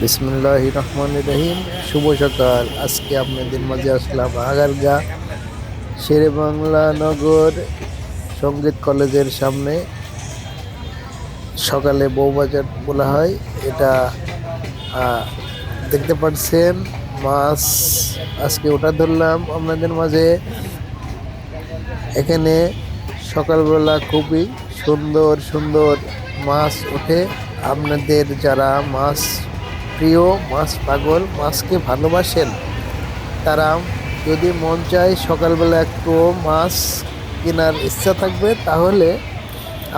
বিসমুল্লাহ রহমান রহিম শুভ সকাল। আজকে আপনাদের মাঝে আসলাম আগারগা, শেরে বাংলা নগর সংগীত কলেজের সামনে। সকালে বউবাজার বলা হয়। এটা দেখতে পাচ্ছেন মাছ আজকে ওটা ধরলাম আপনাদের মাঝে। এখানে সকালবেলা খুবই সুন্দর সুন্দর মাছ ওঠে। আপনাদের যারা মাছ প্রিয়, মাছ পাগল, মাছকে ভালোবাসেন তারা। যদি মন চায় সকালবেলা একটু মাছ কেনার ইচ্ছা থাকবে, তাহলে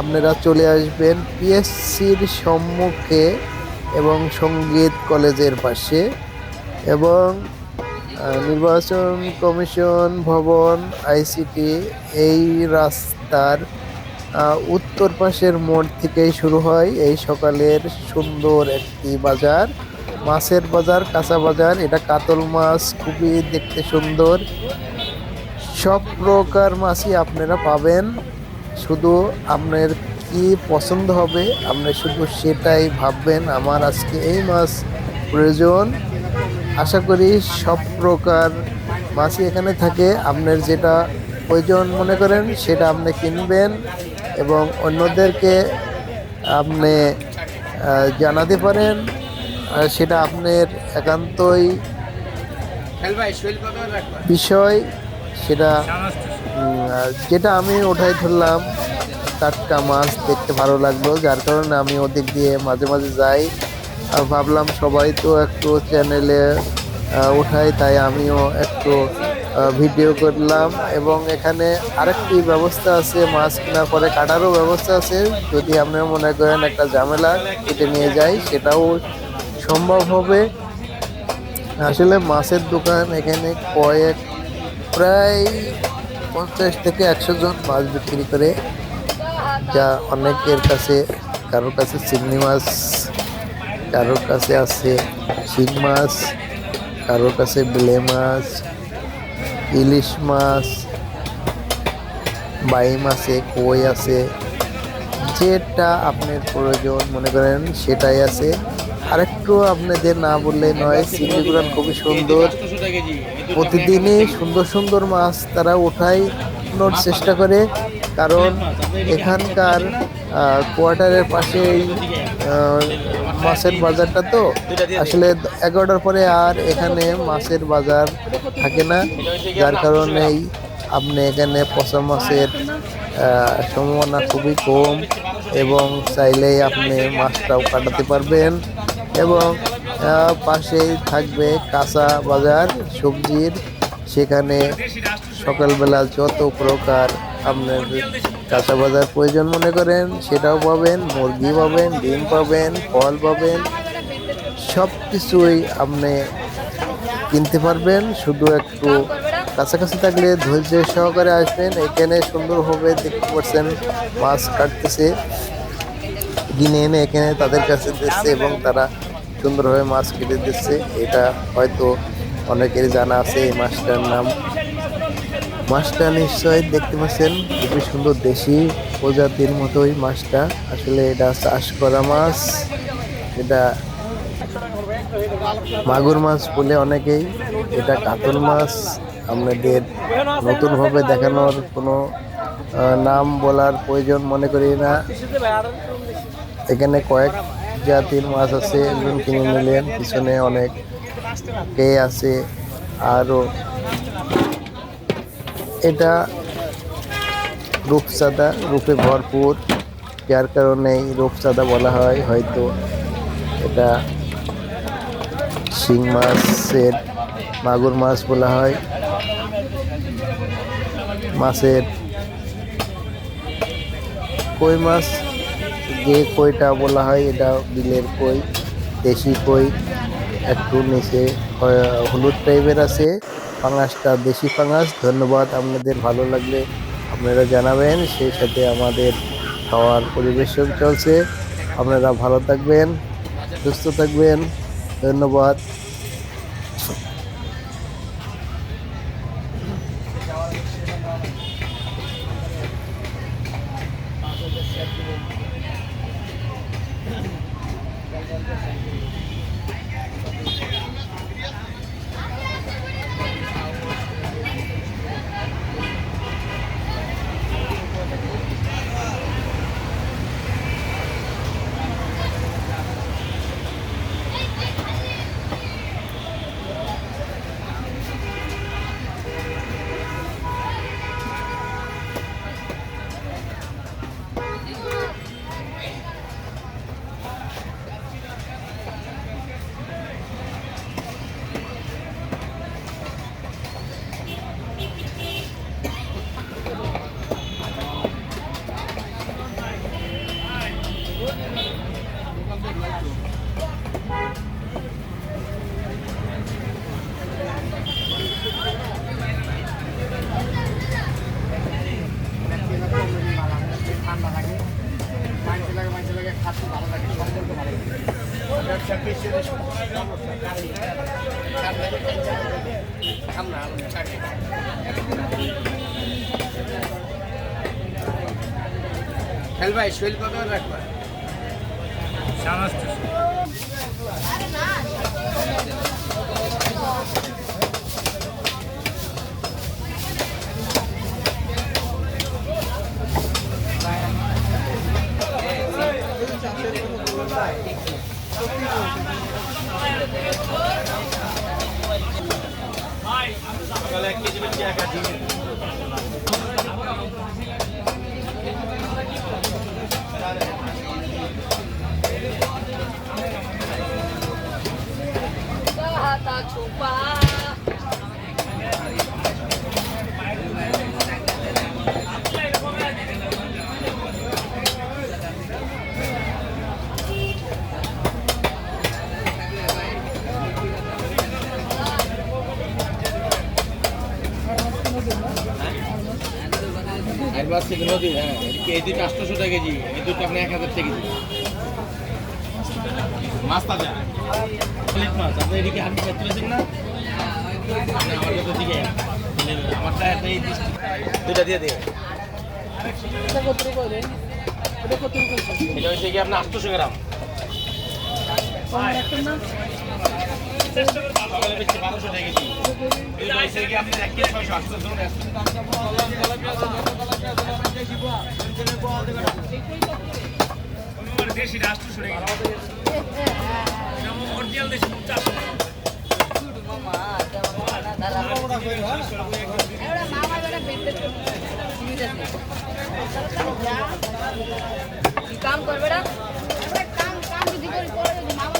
আপনারা চলে আসবেন পিএসসির সম্মুখে এবং সংগীত কলেজের পাশে এবং নির্বাচন কমিশন ভবন, আইসিটি এই রাস্তার উত্তর পাশের মোড় থেকেই শুরু হয় এই সকালের সুন্দর একটি বাজার। মাছের বাজার, কাঁচা বাজার, এটা কাতল মাছ, খুবই দেখতে সুন্দর। সব প্রকার মাছই আপনারা পাবেন। শুধু আপনার কি পছন্দ হবে, আপনি শুধু সেটাই ভাববেন, আমার আজকে এই মাছ প্রয়োজন। আশা করি সব প্রকার মাছই এখানে থাকে। আপনার যেটা প্রয়োজন মনে করেন, সেটা আপনি কিনবেন এবং অন্যদেরকে আপনি জানাতে পারেন। সেটা আপনার একান্তই বিষয় সেটা যেটা আমি ওঠাই ধরলাম টাটকা মাছ দেখতে ভালো লাগল যার কারণে আমি ওদিক দিয়ে মাঝে মাঝে যাই। আর ভাবলাম সবাই তো একটু চ্যানেলে ওঠাই তাই আমিও একটু ভিডিও করলাম। এবং এখানে আরেকটি ব্যবস্থা আছে মাছ কেনার পরে কাটারও ব্যবস্থা আছে। যদি আপনারা মনে করেন একটা ঝামেলা কেটে নিয়ে যাই সেটাও সম্ভব হবে। আসলে মাছের দোকান এখানে কয়েক, প্রায় পঞ্চাশ থেকে একশো জন মাছ বিক্রি করে, যা অনেকের কাছে, কারোর কাছে চিংড়ি মাছ, কারোর কাছে আছে শিং মাছ, কারোর কাছে বেলে মাছ, ইলিশ মাছ বাইম আছে কই আছে, যেটা আপনার প্রয়োজন, মনে করেন সেটাই আছে। আরেকটু আপনাদের না বললে নয় চিংড়িগুলান খুবই সুন্দর। প্রতিদিনই সুন্দর সুন্দর মাছ তারা ওঠায় চেষ্টা করে, কারণ এখানকার কোয়ার্টারের পাশেই মাছের বাজারটা তো। আসলে এগারোটার পরে আর এখানে মাছের বাজার থাকে না, যার কারণেই আপনি এখানে পচা মাছের সম্ভাবনা খুবই কম এবং চাইলেই আপনি মাছটাও কাটাতে পারবেন। এবং পাশেই থাকবে কাঁচা বাজার, সবজির। সেখানে সকালবেলা যত প্রকার আপনার কাঁচা বাজার প্রয়োজন মনে করেন, সেটাও পাবেন, মুরগি পাবেন, ডিম পাবেন, ফল পাবেন। সব কিছুই আপনি কিনতে পারবেন, শুধু একটু কাছাকাছি থাকলে ধৈর্য সহকারে আসবেন। এখানে সুন্দরভাবে দেখতে পাচ্ছেন মাছ কাটতেছে। কিনে এনে এখানে তাদের কাছে দিচ্ছে এবং তারা সুন্দরভাবে মাছ কেটে দিচ্ছে। এটা হয়তো অনেকের জানা আছে এই মাছটার নাম। মাছটা নিশ্চয় দেখতে পাচ্ছেন খুবই সুন্দর দেশি প্রজাতির মতোই মাছটা। আসলে এটা চাষ করা মাছ এটা মাগুর মাছ বলে অনেকেই। এটা কাতল মাছ আপনাদের নতুনভাবে দেখানোর কোনো নাম বলার প্রয়োজন মনে করি না। এখানে কয়েক জাতির মাছ আছে, একজন কিনে নিলেন, পিছনে অনেক কে আছে, আরও। এটা রূপচাঁদা রূপে ভরপুর, যার কারণেই রূপচাঁদা বলা হয়, হয়তো এটা শিং মাছের, মাগুর মাছ বলা হয়। মাছের কই মাছ? যে কইটা বলা হয়, এটা বিলের কই, দেশি কই, একটু নিচে হলুদ টাইপের আছে। পাঙাশটা দেশি পাঙাশ, ধন্যবাদ। আপনাদের ভালো লাগলে আপনারা জানাবেন, সেই সাথে আমাদের খাওয়ার পরিবেশন চলছে। আপনারা ভালো থাকবেন, সুস্থ থাকবেন। ধন্যবাদ। Yeah. খেল ভাই শৈল কত রাখবা? Bata একবার থেকে নদী হ্যাঁ। এই দুটো আটশোশো টাকা কেজি এই দুটো আপনি এক হাজার টাকা কেজি। মাছ তাজা প্লেট মাছ আপনি এদিকে হাত তুলেছেন না। আমার যত দিকে আমারটা এই দুটা দিয়ে দিয়ে এটা হচ্ছে কি আপনার আটশোশো গ্রাম। দেশি রাষ্ট্র সরে গেল অরিজিনাল কাম করবে না? কাম কাম যদি করে মামা